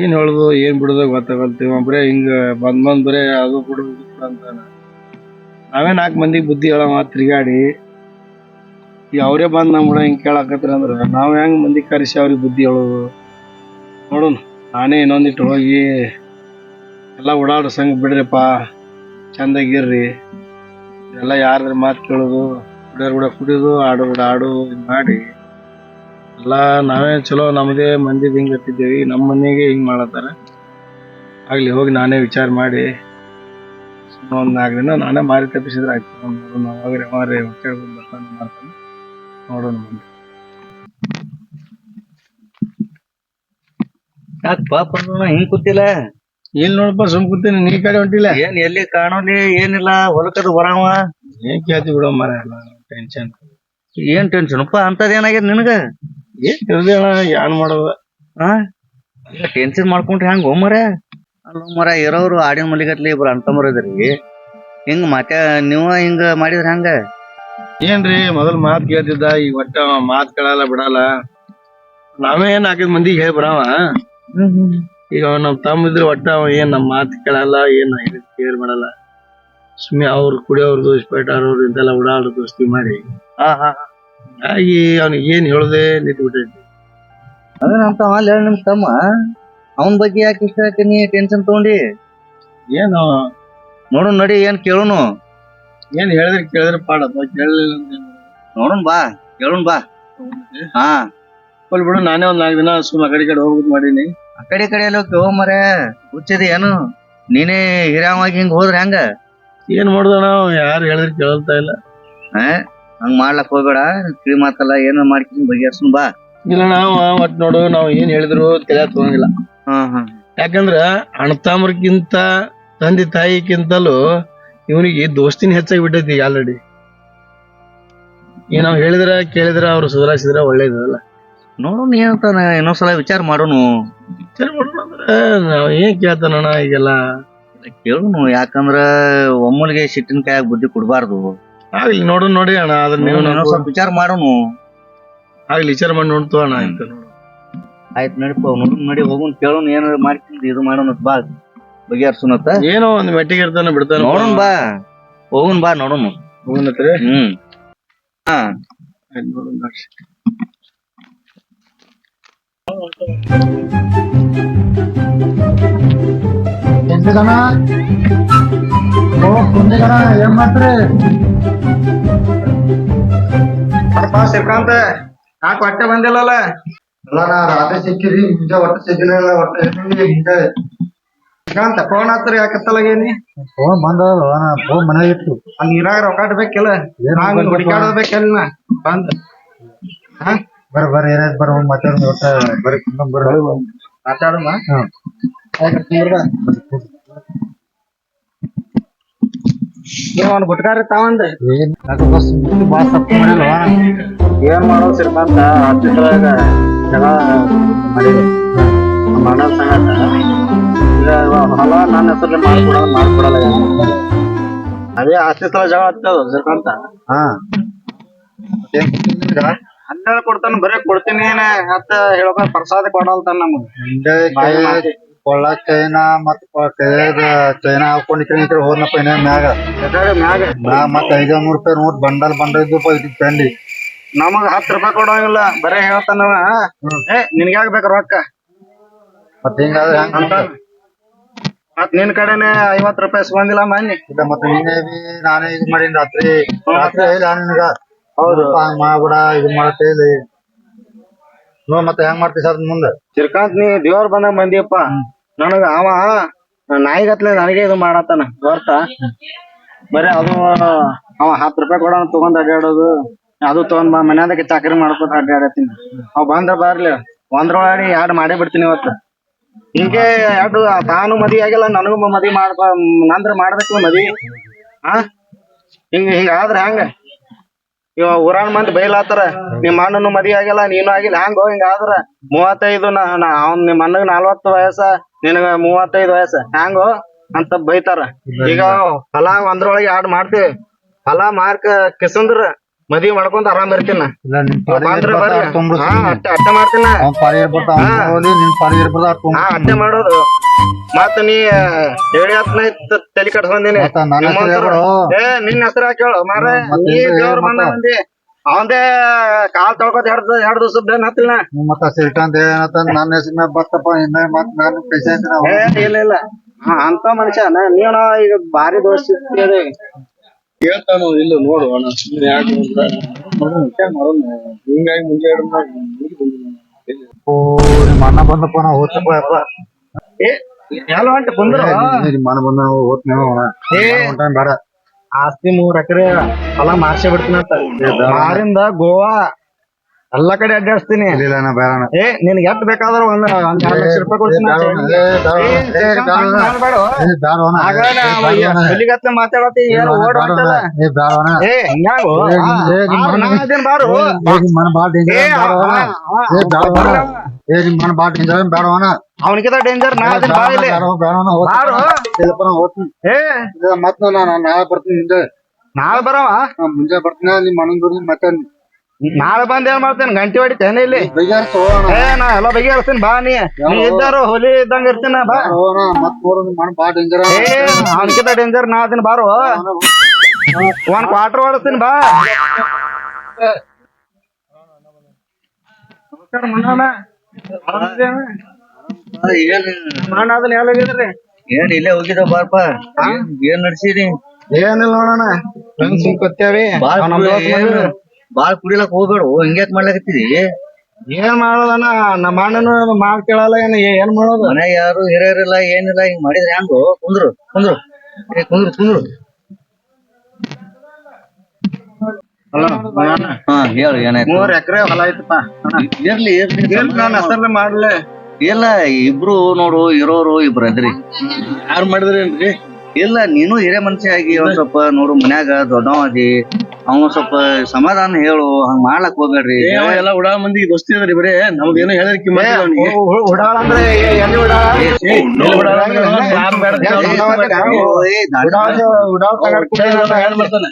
ಏನ್ ಹೇಳುದು, ಏನ್ ಬಿಡುದು ಗೊತ್ತಾಗಲ್ತೀವಿ. ಬರೇ ಹಿಂಗ ಬಂದ್ ಬಂದ್ ಬರೇ ಅದು ಬಿಡು ಇದು ನಾವೇ ನಾಲ್ಕು ಮಂದಿ ಬುದ್ಧಿ ಹೇಳ ಮಾತ್ ತಿರ್ಗಾಡಿ ಈ ಅವರೇ ಬಂದ್ ನಮ್ ಕೂಡ ಹಿಂಗ್ ಕೇಳಾಕತ್ರ ಅಂದ್ರ, ನಾವ್ ಹೆಂಗ್ ಮಂದಿ ಕರೆಸಿ ಅವ್ರಿಗೆ ಬುದ್ಧಿ ಹೇಳುದು? ನೋಡೋಣ ನಾನೇ ಇನ್ನೊಂದಿಟ್ಟು ಹೋಗಿ ಎಲ್ಲ ಓಡಾಡೋ ಸಂಗ ಬಿಡ್ರಿಪ್ಪ, ಚಂದಾಗಿರ್ರಿ. ಎಲ್ಲ ಯಾರ್ದ್ರ ಮಾತು ಕೇಳೋದು ಕುಡಿಯೋರ್ ಕೂಡ ಕುಡಿಯೋದು ಆಡೋರ್ ಆಡು ಹಿಂಗ್ ಮಾಡಿ. ಎಲ್ಲ ನಾವೇ ಚಲೋ ನಮ್ಮದೇ ಮಂದಿ ಹಿಂಗ್ ಇರ್ತಿದ್ದೇವಿ ನಮ್ಮ ಮನೆಗೆ ಹಿಂಗ್ ಮಾಡತ್ತಾರ. ಆಗ್ಲಿ ಹೋಗಿ ನಾನೇ ವಿಚಾರ ಮಾಡಿ ಸುಮ್ಮನೆ ಒಂದ್ ನಾಲ್ಕು ದಿನ ನಾನೇ ಮಾರಿ ತಪ್ಪಿಸಿದ್ರೆ ಆಯ್ತು. ಮಾರಿ ಕೇಳ್ಕೊಂಡು ಬರ್ತಾನೆ ಮಾಡ್ತಾನೆ ನೋಡೋಣ ಮುಂದೆ ಯಾಕೆ ಪಾಪ ಹಿಂಗ್ ಕೂತಿಲ್ಲ? ಏನ್ ನೋಡಪ್ಪ ಸುಮ್ ಕೂತೀನಿ ನೀ ಕಡೆ ಹೊಂಟಿಲ್ಲ? ಏನ್ ಎಲ್ಲಿ ಕಾಣೋಲಿ ಏನಿಲ್ಲ ಹೊಲಕದು ಬರಾವ ಏನ್ ಕೇಳ್ತಿ ಬಿಡೋ ಮರ ಟೆನ್ಷನ್. ಏನ್ ಟೆನ್ಷನ್? ಅಪ್ಪ ಅಂತದ್ ಏನಾಗ್ಯದ ನಿನಗ? ಏನ್ ತಿಳಿದ ಏನ್ ಮಾಡೋದು? ಹಾ ಟೆನ್ಷನ್ ಮಾಡ್ಕೊಂಡ್ರಿ ಹಂಗ ಮರ? ಅಲ್ಲ ಮರ ಇರೋರು ಆಡಿನ ಮಲಿಗತ್ಲಿ ಇಬ್ರು ಅಂತಂಬರ್ ಇದ್ರಿ. ಹಿಂಗ್ ಮತ್ತೆ ನೀವ ಹಿಂಗ ಮಾಡಿದ್ರ ಹಂಗ? ಏನ್ರಿ ಮೊದಲ್ ಮಾತ್ ಕೇಳ್ತಿದ್ದ ಈಗ ಒಟ್ಟ ಅವ ಮಾತ್ ಕೇಳಲ್ಲ ಬಿಡಲ್ಲ. ನಾವೇ ಏನ್ ಹಾಕಿದ್ ಮಂದಿಗೆ ಹೇಳಿ ಬರಾವ ಈಗ ಅವ ನಮ್ ತಮ್ಮ ಇದ್ರೆ ಒಟ್ಟ ಅವ ಏನ್ ನಮ್ ಮಾತ್ ಕೇಳಲ್ಲ ಏನ್ ಕೇರ್ ಮಾಡಲ್ಲ ಸುಮ್ಮನೆ ಅವ್ರು ಕುಡಿಯೋರ್ ದೋಸ್ತ್ ಅವ್ರು ಇಂತೆಲ್ಲ ಓಡಾಡೋ ದೋಸ್ತಿ ಮಾಡಿ. ಹಾ ಹಾ ಹಾಗಾಗಿ ಅವ್ನಿಗೆ ಏನ್ ಹೇಳದೆ ನಿಂತು ಬಿಟ್ಟಿದ್ದೆ ಅದೇ ನಮ್ ತಮ್ಮ ಅಲ್ಲಿ ನಿಮ್ ತಮ್ಮ. ಅವನ್ ಬಗ್ಗೆ ಯಾಕೆ ಇಷ್ಟ ಯಾಕೆ ನೀ ಟೆನ್ಷನ್ ತಗೊಂಡಿ? ಏನು? ನೋಡು ನಡಿ ಏನ್ ಕೇಳುನು? ಏನ್ ಹೇಳಿದ್ರೆ ಕೇಳಿದ್ರೆ ಪಾಡ ಕೇಳಲಿಲ್ಲ ಏನ್? ಬಾ ಕೇಳೋಣ ಬಾ. ಹಾ. ಹೋಗ್ಲಿ ಬಿಡು ನಾನೇ ಒಂದ್ ನಾಲ್ಕು ದಿನ ಸುಮ್ಮ ಆ ಕಡೆ ಈ ಕಡೆ ಹೋಗ್ಬಿಟ್ಟು ಮಾಡೀನಿ. ಆ ಕಡೆ ಈ ಕಡೆ ಎಲ್ಲ ಹೋಗ್ತೇವ ಮರೆ? ಹುಚ್ಚಿದೆ ಏನು? ನೀನೇ ಹಿರಾವಾಗಿ ಹಿಂಗ್ ಹೋದ್ರೆ ಹೆಂಗ? ಏನ್ ಮಾಡ್ದಣ ಯಾರು ಹೇಳಿದ್ರೆ ಕೇಳ್ತಾ ಇಲ್ಲ. ಹಂಗ್ ಮಾಡ್ಲಕ್ ಹೋಗ್ಬೇಡ ಕಿವಿ ಮಾತಲ್ಲ ಏನ ಮಾಡ್ಕಿನ್ ಬಗೆಹರ್ಸನ್ ಬಾ. ಇಲ್ಲ ನಾವು ಒಟ್ ನೋಡು ನಾವು ಏನ್ ಹೇಳಿದ್ರು ತಲೆ ತಗೊಂಗಿಲ್ಲ ಹಾ ಹಾ. ಯಾಕಂದ್ರ ಅಣ್ಣತಾಮ್ರಕ್ಕಿಂತ ತಂದೆ ತಾಯಿಕ್ಕಿಂತಲೂ ಇವನಿಗೆ ದೋಸ್ತಿನ ಹೆಚ್ಚಾಗಿ ಬಿಟ್ಟೈತಿ ಆಲ್ರೆಡಿ ಈಗ ನಾವ್ ಹೇಳಿದ್ರ ಕೇಳಿದ್ರ ಅವ್ರು ಸುಧಾರಿಸಿದ್ರ ಒಳ್ಳೇದಲ್ಲ ನೋಡೋಣ ಏನಂತಾನ ಇನ್ನೊಂದ್ಸಲ ವಿಚಾರ ಮಾಡೋನು. ವಿಚಾರ ಮಾಡೋಣ ಅಂದ್ರೆ ನಾವ್ ಏನ್ ಕೇಳ್ತಾನಣ್ಣ ಈಗೆಲ್ಲ? ಕೇಳೋನು ಯಾಕಂದ್ರ ಒಮ್ಮಲ್ಗೆ ಸಿಟ್ಟಿನ ಕಾಯಾಗ ಬುದ್ಧಿ ಕೊಡಬಾರ್ದು. ಆಗ್ಲಿ ನೋಡು ನೋಡಿ ಅಣ್ಣ ಅದನ್ನ ನೀವು ಇನ್ನೊಂದ್ ಸ್ವಲ್ಪ ವಿಚಾರ ಮಾಡೋನು ಆಗ್ಲಿ ವಿಚಾರ ಮಾಡಿ ನೋಡ್ತು ಅಣ್ಣ ಆಯ್ತು ನೋಡು. ಆಯ್ತು ನಡಿಪ ನೋಡು ನಡಿ ಹೋಗುನ್ ಕೇಳೋಣ ಏನಾರ ಮಾಡ್ಕೊಂಡು ಇದು ಮಾಡೋಣ ಬಾ ಬಗೆಹರ್ಸುನತ್ತ ಏನೋ ಒಂದು ಮೆಟ್ಟಿಗೆ ಇರ್ತಾನ ಬಿಡ್ತಾನೆ ನೋಡೋಣ ಬಾ ಹೋಗುನ್ ಬಾ ನೋಡೋಣ. ಹೋಗನತ್ರಿ ಹ್ಮ್. ಹಾ. ನೋಡೋಣ ನಡ್ರಿ. ಕುಂದಿಗಣ ಓ ಕುಂದಿಗಣ ಏನ್ ಮಾಡ್ತೀರಿ? ಅಪ್ಪ ಶ್ರೀಕಾಂತ ಯಾಕೆ ಹೊಟ್ಟೆ ಬಂದಿಲ್ಲಲ್ಲ? ಅಲ್ಲ ನಾ ರಾತ್ರಿ ಸಿಕ್ಕಿರಿ ಮುಂಜಾ ಒಟ್ಟ ಸಿಗ್ಲಿಲ್ಲ ಹೊಟ್ಟೆ ಹಿಂಗೆ ಶ್ರೀಕಾಂತ ಫೋನ್ ಹತ್ತಿರ ಯಾಕತ್ತಲಾಗೇನಿ ಫೋನ್ ಬಂದದ ನಾ ಫೋನ್ ಮನ್ಯಾಗ ಇತ್ತು ಅಲ್ಲಿ ನೀರಾಗ ರೊಕ್ಕ ಬೇಕಿಲ್ಲ ಏನ್ ನಾವ್ ಬಂದ. ಹುಡುಕಾಡೋದ್ ಬರ ಬಂದ್ ಬರ್ರಿ ಏನಾಯ್ತು ಬರ ಹೋಗಿ ಮಾತಾಡೋಣ ಒಟ್ಟ ಬರೀ ಬರ್ರಿ ಮಾತಾಡಮ್ಮ ಹ್ಮ್. ನೀವ್ ಒಂದ್ ಗುಟ್ಕಾರಿ ತಾವಂದ ಏನ್ ತಪ್ಪು ಮಾಡಿಲ್ವ ಮಾಡೋ ಶ್ರೀಕಾಂತ ಹತ್ತಿರದಾಗ ಜಗ ಮಾಡಿದೆ. ನಮ್ಮ ಅಣ್ಣ ಈಗ ಹೊಲ ನನ್ನ ಹೆಸರಲ್ಲಿ ಮಾಡ್ಕೊಡಲ್ಲ ಮಾಡ್ಕೊಡಲ್ಲ. ಅದೇ ಆಸ್ತಿ ಸಲ ಜಗಳ ಹತ್ತದ ಶ್ರೀಕಾಂತ ಹಾ? ಹನ್ನೆರಡು ಕೊಡ್ತಾನ ಬರೀ ಕೊಡ್ತೀನಿ ಏನ ಹತ್ತ ಹೇಳ್ಬೇಕ ಪ್ರಸಾದ ಕೊಡಲ್ತಾನ ನಮಗ್. ಹಿಂದೆ ಬಾಯಿ ಕೈ- ಮಾತಿ. ಕೊಳ್ಳ ಚೈನಾ ಮತ್ ಕೈಯಾಗ ಚೈನಾ ಹಾಕೊಂಡ್ ಹೋದ್ನಪ್ಪ ಇನ್ನ ಮ್ಯಾಗ. ನಾ ಮತ್ ಐದ ನೂರ್ ರೂಪಾಯಿ ನೋಟ್ ಬಂಡಲ್ ಬಂಡಲ್ ಇದ್ದಪ್ಪ ಇದು ಪೆಂಡಿ. ನಮಗ್ ಹತ್ತು ರೂಪಾಯಿ ಕೊಡೋಂಗಿಲ್ಲ ಬರೇ ಹೇಳ್ತಾನ ಏ ನಿನ್ಗ್ಯಾಗ ಬೇಕ ರೊಕ್ಕ? ಮತ್ ಹಿಂಗಾದ್ರೆ ಹೆಂಗ್ ಮತ್ ನಿನ್ ಕಡೆನೆ ಐವತ್ ರೂಪಾಯಿ ಇಸ್ಕೊಂಡಿಲ್ಲ ಮನ್ನಿ ಇಲ್ಲ ಮತ್ತೆ ನೀನೇ ಬಿ ನಾನೇ ಇದು ಮಾಡೀನಿ ರಾತ್ರಿ. ರಾತ್ರಿ ಹೇಳಿ ನಿನಗ. ಹೌದು. ಹಂಗ್ ಮಾಡ್ಬಿಡ ಇದು ಮಾಡತ್ತೆ ಹೇಳಿ ನೋಡ್ ಮತ್ತೆ ಹೆಂಗ್ ಮಾಡ್ತೀವಿ ಸರ್ ಮುಂದೆ? ಶ್ರೀಕಾಂತ್ ನೀ ದೇವ್ರ ಬಂದಾಗ ಬಂದಿಯಪ್ಪ. ನನಗ ಅವ ನಾಯಿಗತ್ಲೆ ನನಗೆ ಇದು ಮಾಡತ್ತಾನ ಗೊತ್ತ ಬರೀ ಅದು, ಅವ ಹತ್ತು ರೂಪಾಯಿ ಕೊಡೋಣ ತಗೊಂಡ್ ಅಡ್ಡಾಡೋದು ಅದು ತಗೊಂಡ್ ಬಾ ಮನ್ಯಾದಕ್ಕೆ ಚಾಕರಿ ಮಾಡ್ಕೊತ ಅಡ್ಡಾಡತ್ತೀನಿ ಅವ್ ಬಂದ್ರ ಬರ್ಲಿ, ಒಂದ್ರೊಳಗೆ ಎರಡ್ ಮಾಡೇ ಬಿಡ್ತೀನಿ ಇವತ್ತು. ಹಿಂಗೆ ಎರಡು ತಾನು ಮದಿ ಆಗಿಲ್ಲ, ನನಗೂ ಮದಿ ಮಾಡ್ಬ, ನಂದ್ರ ಮಾಡ್ಬೇಕು ಮದಿ ಹಾ ಹಿಂಗ ಹಿಂಗ ಆದ್ರ ಹೆಂಗ? ಇವ ಊರಾನ್ ಮಂದಿ ಬೈಲಾತಾರ ನಿಮ್ ಅಣ್ಣನು ಮದ್ವಿ ಆಗಿಲ್ಲ ನೀನು ಆಗಿಲ್ಲ ಹ್ಯಾಂಗೋ ಹಿಂಗ ಆದ್ರ ಮೂವತ್ತೈದು ನಾ ನಾ- ಅವ್ನ್ ನಿಮ್ಮ ಅಣ್ಣಗ್ ನಲ್ವತ್ತು ವಯಸ್ಸ ನಿನಗ ಮೂವತ್ತೈದು ವಯಸ್ಸ ಹ್ಯಾಂಗೋ? ಅಂತ ಬೈತಾರ. ಈಗ ಹೊಲ ಒಂದ್ರೊಳಗೆ ಎರಡ್ ಮಾಡ್ತೀವಿ. ಹೊಲ ಮಾರ್ಕ ಕಿಸಂದ್ರ ಮದ್ವಿ ಮಾಡ್ಕೊಂತ ಆರಾಮ್ ಇರ್ತೀನಿ. ಅಟ್ಟ ಅಟ್ಟ ಮಾಡ್ತೀನಿ. ಹಾ. ಅಟ್ಟೆ ಮಾಡೋದು. ಮತ್ತ ನೀ ಹೇಳಿ ಹತ್ನ ತಲೆ ಕಟ್ಸ್ಕೊಂದಿನಿ ಏ ನಿನ್ನ ಹೆಸರು ಕೇಳು ಮಾರ ನೀ ದೇವ್ರ? ಬಂದ ಬಂದಿ ಅವಂದೇ ಕಾಲ್ ತೊಳ್ಕೊತ ಎರಡ್ ಎರಡ್ ದಿವಸ ಬೆನ್ ಹತ್ತಿಲ್ಲ. ಮತ್ತ ಸಿಲ್ಟಂತ ಏನಂತ ನನ್ನ ಹೆಸರಿನ ಬತ್ತಪ್ಪ ಇನ್ನ ಮತ್ ನಾನು ಪೇಷಂಟ್ ಇಲ್ಲ ಇಲ್ಲ. ಹಾ ಅಂತ ಮನುಷ್ಯ ನೀನ ಈಗ ಭಾರಿ ದೋಷ ಕೇಳ್ತಾನು ಇಲ್ಲ ನೋಡು ಅಣ್ಣ ಸುಮ್ನೆ ಯಾಕೆ ಅಂತ. ಮಾಡೋಣ. ಹಿಂಗಾಗಿ ಮಾಡಿ ಓ ನಿಮ್ಮ ಅಣ್ಣ ಬಂದಪ್ಪ ನಾ ಓದ್ತಪ್ಪ ಯಪ್ಪ ಏ ಎಲ್ಲ ಹೊಂಟ ಬಂದ್ರು ನಿಮ್ಮ ಅಣ್ಣ ಬಂದ ಹೋಗ್ತೀನಿ ಏ. ಹೊಂಟಾನ ಬೇಡ ಆಸ್ತಿ ಮೂರ್ ಎಕರೆ ಹೊಲ ಮಾರ್ಸೇ ಬಿಡ್ತೀನಂತ ಮಾರಿಂದ ಗೋವಾ ಎಲ್ಲಾ ಕಡೆ ಅಡ್ಡಾಡ್ಸ್ತೀನಿ ಇಲ್ಲ ಇಲ್ಲ ನಾ ಬೇಡ ಏ ನಿನ್ಗೆ ಎಷ್ಟ್ ಬೇಕಾದ್ರೂ ಒಂದ್ ಒಂದ್ ಎರಡ್ ಲಕ್ಷ ರೂಪಾಯಿ ಕೊಡ್ತೀನಿ ಅಣ್ಣ. ಏ, ಬೇಡ ಅಣ್ಣ. ಏ, ಬೇಡ ಅಣ್ಣ. ಮಾಡ್ಬೇಡ ಏ, ಬೇಡ ಅಣ್ಣ. ಆಗ ಏ, ಬೇಡ ಅಣ್ಣ. ಮಾತಾಡತಿ ಏ, ಏನು ಬೇಡ ಓಡ್ ಅಣ್ಣ. ಹೊಂಟಲ್ಲ ಏ, ಬೇಡ ಏ ಹಿಂಗ್ಯಾಂಗು ಏ, ನಿಮ್- ಏ, ನಿಮ್ ಮನೆ- ಬಾರು ಏ, ನಿಮ್ಮ ಅಣ್ಣ ಬಾಳ್ danger ಏ ಅಣ್ಣ, ಬೇಡ ಅಣ್ಣ. ಏ, ಬೇಡ ಅಣ್ಣ. ಏ, ನಿಮ್ಮ ಅಣ್ಣ ಬಾಳ್ danger ಅಣ್ಣ, ಬೇಡ ಅಣ್ಣ. ಅವನಿಗಿದ ಡೇಂಜರ್ ನಾ ಇಲ್ಲಿ. ಬಾರು. ಏ ಇದು ನಾನು ನಾಳೆ ಬರ್ತೀನಿ ನಾಳೆ ಬರವ ನಾ ಮುಂಜೆ ಬರ್ತೀನಿ ನಿಮ್ಮ ಮನೆ ಮತ್ತೆ ನಾಳೆ ಬಂದ್ ಏನ್ ಮಾಡ್ತೇನೆ? ಗಂಟೆ ಹೊಡಿತೇನೆ ಇಲ್ಲಿ. ಏ ನಾ ಎಲ್ಲ ಬಗೆಹರಿಸ್ತೀನಿ ಬಾ ನೀ. ನೀ ಇದ್ದಾರು ಹುಲಿ ಇದ್ದಂಗ ಇರ್ತೀನ ಬಾ. ಏ ಅವನಕಿತ ಡೇಂಜರ್ ನಾ ಅದನ್ನ ಬಾರು. ಒಂದ್ ಕ್ವಾರ್ಟರ್ ಹೊಡಿಸ್ತೀನಿ ಬಾ. ಮಣ್ಣ ಅದನ್ನ ಎಲ್ಲ ಹೋಗಿದ್ರಿ? ಏನ್ ಇಲ್ಲೇ ಹೋಗಿದ ಬಾರಪ್ಪ. ಏನ್- ನಡ್ಸಿರಿ ಏನಿಲ್ಲ ನೋಡೋಣ. ಫ್ರೆಂಡ್ಸ್ ಸುಮ್ಕೊತ್ತೇವಿ ಬಾಳ್ ಕುಡಿಲಕ್ ಹೋಗ್ಬೇಡ ಹಿಂಗ್ಯಾಕ್ ಮಾಡ್ಲಾಕತ್ತಿದಿ ಏನ್ ಮಾಡೋದಣ್ಣ ನಮ್ಮ ಅಣ್ಣನು ಮಾಡ್ ಕೇಳಲ್ಲ ಏನ್ ಏನ್ ಮಾಡೋದು? ಮನೆ ಯಾರು ಹಿರಿಯರಿಲ್ಲ ಏನಿಲ್ಲ ಹಿಂಗ್ ಮಾಡಿದ್ರೆ ಹೆಂಗು? ಕುಂದ್ರು ಕುಂದ್ರು. ಏ ಕುಂದ್ರು ಕುಂದ್ರು. ಹಾ ಹೇಳು ಏನಾಯ್ತು? ಮೂರ್ ಎಕರೆ ಹೊಲ ಐತಪ್ಪ ಇರ್ಲಿ ಇರ್ಲಿ. ನನ್ನ ಹೆಸರ್ಲೆ ಮಾಡ್ಲೆ. ಇಲ್ಲ ಇಬ್ರು ನೋಡು ಇರೋರು ಇಬ್ರು ಅದ್ರಿ. ಯಾರ್ ಮಾಡಿದ್ರೇನ್ರಿ ಇಲ್ಲ ನೀನು ಹಿರೇ ಮನುಷ್ಯ ಆಗಿ ಒಂದ್ ಸ್ವಲ್ಪ ನೋಡು ಮನ್ಯಾಗ ದೊಡ್ಡವ ಅದಿ ಅವ್ನ ಸ್ವಲ್ಪ ಸಮಾಧಾನ ಹೇಳು ಹಂಗ್ ಮಾಡ್ಲಕ್ ಹೋಗ್ಬೇಡ್ರಿ ಅವ ಎಲ್ಲ ಉಡಾ ಮಂದಿ ದೋಸ್ತಿ ಅದ್ರಿ ಬರೇ ನಮ್ದು ಏನೋ ಹೇಳಿದ್ರಿ ಕಿಮ್ಮತ್ ಇಲ್ಲ ಅವ್ನಿಗೆ. ಉಡಾಳ ಅಂದ್ರೆ ಎಲ್ಲಿ ಉಡಾಳ ಎಲ್ಲಿ ಉಡಾಳ ಅಂದ್ರೆ ಯಾರ್ ಬೇಡ ಉಡಾಳ ಉಡಾಳ ತಗೊಂಡ್ ಕುಡಿಯೋದು ಅಂತ ಹೇಳ್ ಬರ್ತಾನೆ.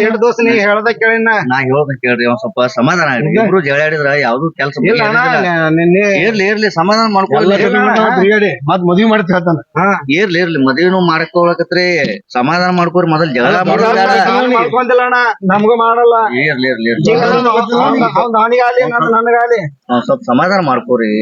ಎರಡು ದೋಸ್ತ ನೀ ಹೇಳ್ದ ಕೇಳಿನ ನಾ ಹೇಳ್ದ ಕೇಳ್ರಿ ಒಂದ್ ಸ್ವಲ್ಪ ಸಮಾಧಾನ ಆಗ್ರಿ ಇಬ್ರು ಜಗಳಾಡಿದ್ರ ಯಾವ್ದು ಕೆಲಸ ಇಲ್ಲ ಅಣ್ಣ ನೀ ಇರ್ಲಿ ಇರ್ಲಿ ಸಮಾಧಾನ ಮಾಡ್ಕೊಳ್ಳಿ. ಕಮ್ಮಿ ಮಾಡ್ತಾನ ತಿರ್ಗಾಡಿ ಮತ್ ಮದ್ವಿ ಮಾಡ್ತಿ ಹೇಳ್ತಾನ. ಹಾ. ಇರ್ಲಿ ಇರ್ಲಿ ಮದ್ವಿನೂ ಮಾಡಕೋಳಕತ್ರಿ. ಸಮಾಧಾನ ಮಾಡ್ಕೋರಿ ಮೊದಲ್ ಜಗಳ ಮಾಡ್ಕೊಂಡಿಲ್ಲ ಬೇಡ. ಅಣ್ಣ. ನಮ್ಗೂ ಮಾಡಲ್ಲ. ಇರ್ಲಿ ಇರ್ಲಿ ಇರ್ಲಿ. ನನಗಾಲಿ ಸ್ವಲ್ಪ ಸಮಾಧಾನ ಮಾಡ್ಕೋರಿ.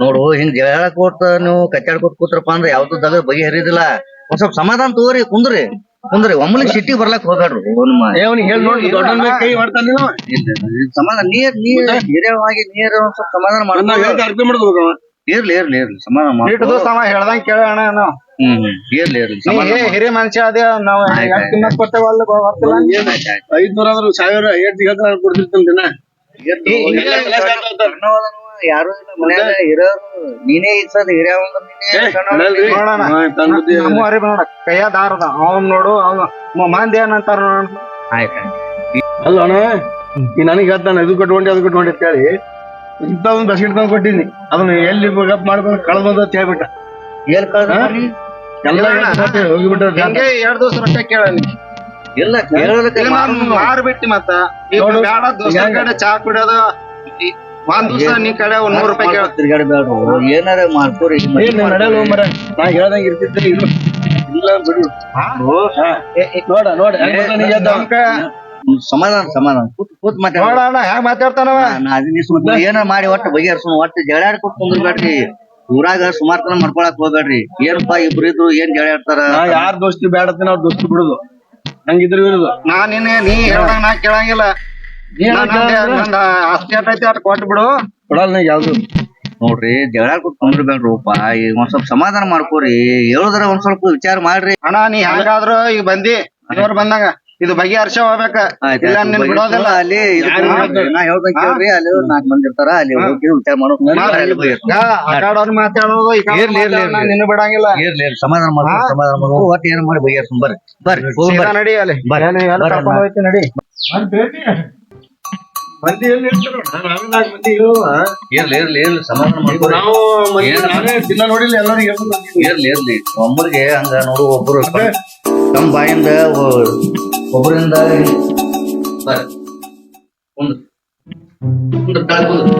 ನೋಡು ಹಿಂಗ್ ಜಗಳ ಕೊಟ್ಟ ನೀವು ಕಚ್ಚಾಡ್ಕೊತ ಕೂತ್ರಪ್ಪ ಅಂದ್ರೆ ಯಾವ್ದು ದಗ ಬಗೆ ಹರಿದಿಲ್ಲ. ಒಂದ್ ಸ್ವಲ್ಪ ಸಮಾಧಾನ ತಗೋರಿ ಕುಂದ್ರಿ. ಕುಂದ್ರಿ ಒಮ್ಮಲಿ ಸಿಟಿ ಬರ್ಲಕ್ ಹೋಗಾಡ್ರಿ ನಿಮ್ಮ ಏ ಅವ್ನಿಗೆ ಹೇಳಿ ನೋಡಿ ದೊಡ್ಡ ಕೈ ಮಾಡ್ತಾನೆ ಇಲ್ಲ, ಇಲ್ಲ, ಸಮಾಧಾನ ನೀರ್ ನೀರ್ ಹಿರಿಯವಾಗಿ ನೀರ್ ಒಂದ್ ಸ್ವಲ್ಪ ಸಮಾಧಾನ ನಾವ್ ಮಾಡ್ಕೊ ಹೇಳ್ತಾ ಅರ್ಥ ಮಾಡ್ಕೋಬೇಕು ಅವ. ಇರ್ಲಿ ಇರ್ಲಿ ಇರ್ಲಿ ಸಮಾಧಾನ ದೋಸ್ತ ಹೇಳ್ದಂಗ್ ಕೇಳ ಅಣ್ಣ ನಾವು ಹ್ಮ್ ಹ್ಮ್. ಇರ್ಲಿ ಇರ್ಲಿ ಸಮಾಧಾನ ಹಿರಿಯ ಮನುಷ್ಯ ಅದೇ ನಾವು. ಐದ್ನೂರ ಆದ್ರೂ ಸಾವಿರ ಏಟ್ ಹೇಳ್ತಾನೆ ನಾನು ಕೊಡ್ತಿರ್ತಾನೆ ದಿನ. ಯಾರು ಇಲ್ಲ ಮನ್ಯಾಗ ಇರೋರು ನೀನೇ ಈಗ ಸದ್ ಹಿರಿಯ ನೀನೇ ಸಣ್ಣವ. ನೋಡೋಣ. ನಮ್ಮ ನೋಡ ಕೈಯ ದಾರದ. ಅವ್ನ್ ನೋಡು ಅವ ಮಂದಿ ಏನಂತಾರ ನೋಡ ಆಯ್ತ್ ಆಯ್ತ್. ಅಲ್ಲ ಅಣ್ಣ ಈ ನನಗೆ ಹೇಳ್ತಾನೆ ಇದು ಕಟ್ಕೊಂಡೆ ಅದು ಕಟ್ಕೊಂಡೆ ಅಂತ ಹೇಳಿ ಇಂಥ ಒಂದು ಬಸ್ಕೆಟ್ ತಂದು ಕೊಟ್ಟಿನಿ ಅದನ್ನ ಎಲ್ಲಿ ಗಪ್ ಮಾಡ್ಕೊಂಡು ಕಳ್ದೊಂದು ಅಂತ ಹೇಳ್ಬಿಟ್ಟ. ಏನ್ ಕಳ್ದ? ನೀ? ಎಲ್ಲ ಹೋಗಿಬಿಟ್ಟ ಹಂಗೆ ಎರಡ್ ದಿವಸ ರೊಕ್ಕ ಕೇಳ ಇಲ್ಲ ಕೇಳೋದಕ್ಕೆ ಮಾರು- ಮಾರ್ಬಿಟ್ಟಿ ಮತ್ತ. ಈಗ ನೋಡು, ಬ್ಯಾಡ ದೋಸ್ತರ ಹೆಂಗ? ಕಡೆ ಚಾ ಕುಡಿಯೋದು. ಒಂದ್ ದಿವಸ ನೀ ಕಡೆ ಒಂದ್ ನೂರ್ ರೂಪಾಯಿ ಕೇಳ ತಿರ್ಗಾಡ್ಬೇಡ್ರು ಏನಾರ ಮಾಡ್ಕೋರಿ ನಡೆಯಲ್ಲ ಮರ? ನಾ ಹೇಳ್ದಂಗ ಇಲ್ಲ ಬಿಡು. ನೋಡ ನೋಡ. ಸಮಾಧಾನ ಸಮಾಧಾನ. ಕೂತ್ ಕೂತ್ ಮಾತಾಡ. ಹೆಂಗ್ ಮಾತಾಡ್ತಾನವ? ಏನಾರ ಮಾಡಿ ಒಟ್ಟು ಬಗೆಹರಿಸೋಣ ಒಟ್ಟು ಜಗಳಾಡ್ಕೊಟ್ ಕುಂದ್ರಬೇಡ್ರಿ. ಊರಾಗ ಸುಮಾರ್ ತನ ಮಾಡ್ಕೊಳಕ್ ಹೋಗ್ಬೇಡ್ರಿ. ಏನಪ್ಪಾ ಇಬ್ರು ಇದ್ರು ಏನ್ ಜಗಳಾಡ್ತಾರ? ಯಾರ ಯಾರ್ ದೋಸ್ತಿ ಬೇಡತ್ತಿನ ಅವ್ರ ದೋಸ್ತಿ ಬಿಡುದು. ಹಂಗಿದ್ರು ಇರುದು. ನಾ ನಿನ್ನೆ ನೀ ಹೇಳ್ದಂಗ ನಾ ಕೇಳಂಗಿಲ್ಲ. ನೀ ಐತಿ ಅಟ್ ಕೊಟ್ಟು ಬಿಡು. ಕೊಡಲ್ಲ ನೀ ಯಾವ್ದು? ನೋಡ್ರಿ ಜಗಳಾಡ್ಕೊತ ಕುಂದ್ರಬೇಡ್ರಪ್ಪ ಈಗ ಒಂದ್ ಸ್ವಲ್ಪ ಸಮಾಧಾನ ಮಾಡ್ಕೋರಿ. ಹೇಳುದ್ರ ಒಂದ್ ಸ್ವಲ್ಪ ವಿಚಾರ ಮಾಡ್ರಿ. ಹಣ ನೀ ಹೆಂಗಾದ್ರು ಈಗ ಬಂದಿ. ಇವ್ರು ಬಂದಾಗ ಇದು ಹೋಗ್ಬೇಕ. ಆಯ್ತ್ ಇಲ್ಲ ನಿನ್ ಬಿಡೋದಿಲ್ಲ. ಅಲ್ಲಿ ಇದು ಯಾರು ಮಾಡ್ರಿ. ನಾ ಹೇಳ್ದಂಗ್ ಕೇಳ್ರಿ ಅಲ್ಲಿ ನಾಲ್ಕು ಮಂದಿ ಇರ್ತಾರ ಅಲ್ಲಿ ಹೋಗಿ ವಿಚಾರ ಮಾಡೋ. ಮಾತಾಡೋದು ಈ ಕಡೆ ಇರ್ಲಿ, ಇರ್ಲಿ, ಇರ್ಲಿ. ನಿನ್ನ ಬಿಡಂಗಿಲ್ಲ. ಇರ್ಲಿ ಇರ್ಲಿ. ಸಮಾಧಾನ ಮಾಡ್ಕೊ ಹಾ? ಸಮಾಧಾನ ಮಾಡ್ಕೊ. ಒಟ್ಟು ಏನ್ ಮಾಡಿ ಬರ್ರಿ. ಬರ್ರಿ ಹೋಗ್ ಸೀದಾ ಬರ್ರಿ. ನಡಿ ಅಲ್ಲಿ. ಬರ್ರಿ. ಏನು ಎಲ್ಲ ಬರ್ರಿ, ಕರ್ಕೊಂಡ್ ಹೋಯ್ತಿ ನಡಿ. ಮಂದಿ ಎಲ್ಲಿ ಇರ್ತಾರ ನಾವೇ ನಾಲ್ಕು ಮಂದಿ ಹೇಳುವ ಇರ್ಲಿ ಇರ್ಲಿ ಇರ್ಲಿ ಸಮಾಧಾನ ಮಾಡ್ಕೊರಿ ನಾವು ಮಂದಿ ಏನ್ ನಾವೇ ದಿನ ನೋಡಿಲ್ಲ ಎಲ್ಲರಿಗೆ ಹೇಳ್ಬೇಕು ಅಂತೀವಿ. ಇರ್ಲಿ ಇರ್ಲಿ ಒಬ್ಬರಿಗೆ ಹಂಗ ನೋಡು ಒಬ್ರು ತಮ್ಮ ಬಾಯಿಂದ ಒ- ಒಬ್ರಿಂದ ಬರ್ರಿ. ಕುಂದ್ರು. ಕುಂದ್ರು, ಕೆಳಗ್ ಕುಂದ್ರು.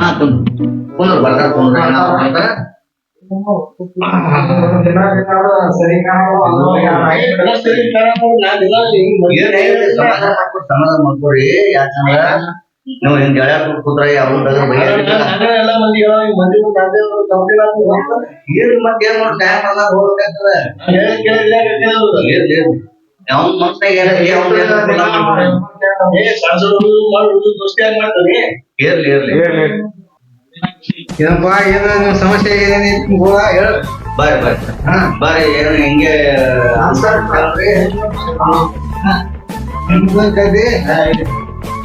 ಹಾ, ಕುಂದ್ರು. ಕುಂದ್ರು, ಬರ್ತಾರ ಕುಂದ್ರು. ಏನಾದ್ರು ಬರ್ತಾರ? ಸಮಾಧಾನ ಮಾಡ್ಕೊರಿ ಯಾಕಂದ್ರ ನೀವು ಹಿಂಗ್ ಗೆಳೆಯರ್ ಕೂತ್ರ ಯಾವ. ಏನ್ ಮತ್ತೆ ಏನ್ ಟೈಮ್ ಅಲ್ಲ ಇರ್ಲಿ ಅವ್ನ ಮನ್ಸ್ನಾಗ ಏನಾರ? ಇರ್ಲಿ ಇರ್ಲಿ ಏನಪ್ಪಾ ಏನು ನಿಮ್ ಸಮಸ್ಯೆ ಏನೇನು ಹೇಳ. ಬರ್ರಿ ಹಾ. ಬರ್ರಿ ಏನು ಹಿಂಗೆ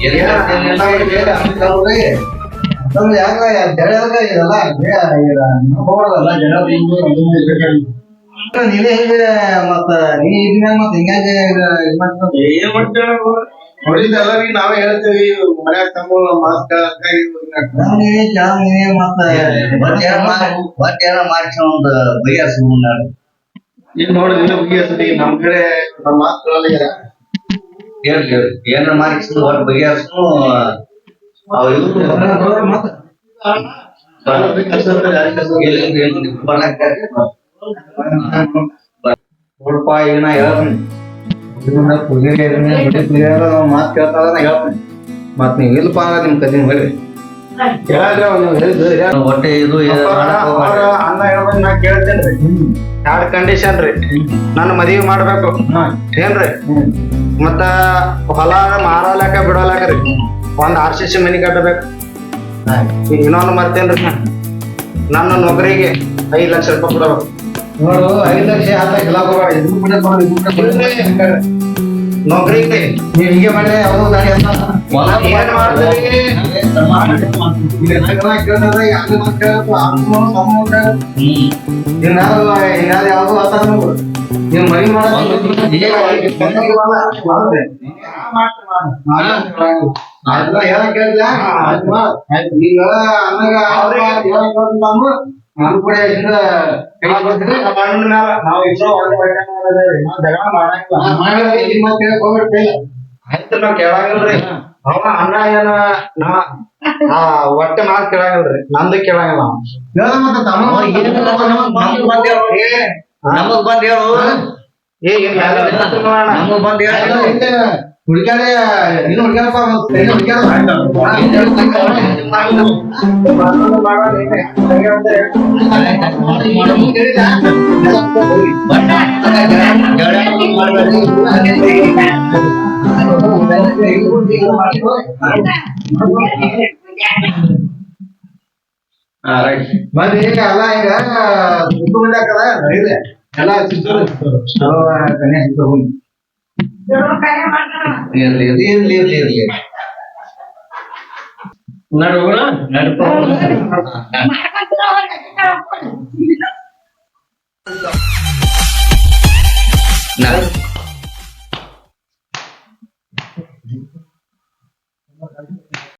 ಏನ್ ಹೇಳ್ತೀನಿ ಹೇಳ್ರಿ. ಯಾಕ ಜಗಳದಾಗ ಇದಲ್ಲ ಹೋಗೋದಲ್ಲ ಜಗಳ ನೀವೇ ಹಿಂಗೆ ಮತ್ತ ನೀ ಇದ್ಮ್ಯಾಗ ಮತ್ತೆ ಹಿಂಗಾಗಿ ಇದ್ ಮಾಡ್ತೀನಿ ಏನ್ ಎಲ್ಲರಿಗೂ ನಾವೇ ಹೇಳ್ತೀವಿ ಮನ್ಯಾಗ ತಮ್ಮ ಮಾಸ್ಕ್ ಜಾಗ ನೀವೇ ಮತ್ತ ಏನಾರ ಮಾಡ್ಸ್ಕೊಂಡ್ ನಾಳೆ. ಈಗ ನೋಡಿದ್ರೆ ನಮ್ ಕಡೆ ನಮ್ಮ ಮಾಸ್ಕ್ಗಳಲ್ಲಿ ಇರ್ಲಿ ಇರ್ಲಿ ಏನಾರ ಮಾಡಿಸ್ಕೊಂಡು ಒಟ್ಟು ಬಗೆಹರಿಸ್ಕೊಂಡು ಅವ್ ಇವ್ರು ಮತ್ತ. ನೋಡಪ್ಪ ಈಗ ನಾ ಹೇಳ್ತೀನಿ. ಮಾತು ಕೇಳ್ತಾರ ಹೇಳ್ತೀನಿ. ಮತ್ ನೀವ್ ಇಲ್ಪ ಅಂದ್ರೆ ನಿಮ್ ಕದಿನ ಹೇಳ್ರಿ. ಹೊಟ್ಟೆ ಇದು. ಅನ್ನ ಹೇಳ್ಬೇಕು ನಾ ಕೇಳ್ತೇನ್ರಿ ಎರಡ್ ಕಂಡೀಷನ್ ರೀ. ನನ್ನ ಮದ್ವಿ ಮಾಡ್ಬೇಕು. ಏನ್ರಿ ಮತ್ತ ಹೊಲ ಮಾರಲಾಕ ಬಿಡಲಾಕ ರೀ. ಒಂದ್ ಆರ್ ಸಿ ಸಿ ಮನಿ ಕಟ್ಟಬೇಕು. ಇನ್ನೊಂದು ಮರ್ತೇನ್ರಿ ನಾ. ನನ್ನ ನೌಕರಿಗೆ ಐದ್ ಲಕ್ಷ ರೂಪಾಯಿ ಕೊಡಬೇಕು. ನೋಡು ಐದು ಲಕ್ಷ ಹತ್ತು ಎಲ್ಲ ಲಾಭ ಮಾಡಿ ಇದನ್ನ ಬಿಡಕ್ ಬರೋದು, ಇದನ್ನ ಬಿಡಕ್ ಬರೋದು. ನೌಕರಿಗೆ ನೀವ್ ಹಿಂಗೆ ಮಾಡಿದ್ರೆ ಯಾವ್ದು ದಾರಿ ಅಂತ ಏನ್ ಮಾಡ್ತೀರಿ. ಇನ್ನಾರು ಇನ್ನಾರು ಯಾವ್ದು ಆತ ನೋಡು. ನೀವು ಮರಿ ಮಾಡೋದು ಹೇಳಕ್ ಈಗ ಅನ್ನಗ ನಾನು ಕೂಡ ಕೈ ಮಣ್ಣಿನ ಮ್ಯಾಲ. ನಾವ್ ಇಬ್ರು. ನಾವ್ ಜಗಳ ಮಾಡಂಗಿಲ್ಲ ಮಾಡಿ ನಿಮ್ಮ ಮಾತು ಕೇಳಕ್ ಹೋಗ್ಬೇಡ್ರಿ ಆಯ್ತು ನಾವ್ ಕೇಳಂಗಿಲ್ರಿ. ಅವ ಅಣ್ಣ ಏನ ನಾ ಆ ಹೊಟ್ಟೆ ಮಾತ್ ಕೇಳಂಗಿಲ್ರಿ. ನಂದು ಕೇಳಂಗಿಲ್ಲ. ನಮಗ್ ಬಂದ್ ಹೇಳು. ಏ, ನಮಗ್ ಬಂದ್ ಹೇಳು. ಹುಡುಗಾಡೆ ನೀನು ಹೇಳಿ. ಮತ್ತೆ ಈಗ ಎಲ್ಲ ಈಗ ಸುತ್ತು ಇದೆ ಎಲ್ಲ ಸಿಸ್ಟರ್ ಕನ್ಯಾ ಸಿಸ್ಟರ್ ಇರ್ಲಿ ಇರ್ಲಿ ಇರ್ಲಿ ಇರ್ಲಿ ಇರ್ಲಿ ನಡುವಣ ನಡ್ಕೊ. ನಡ್.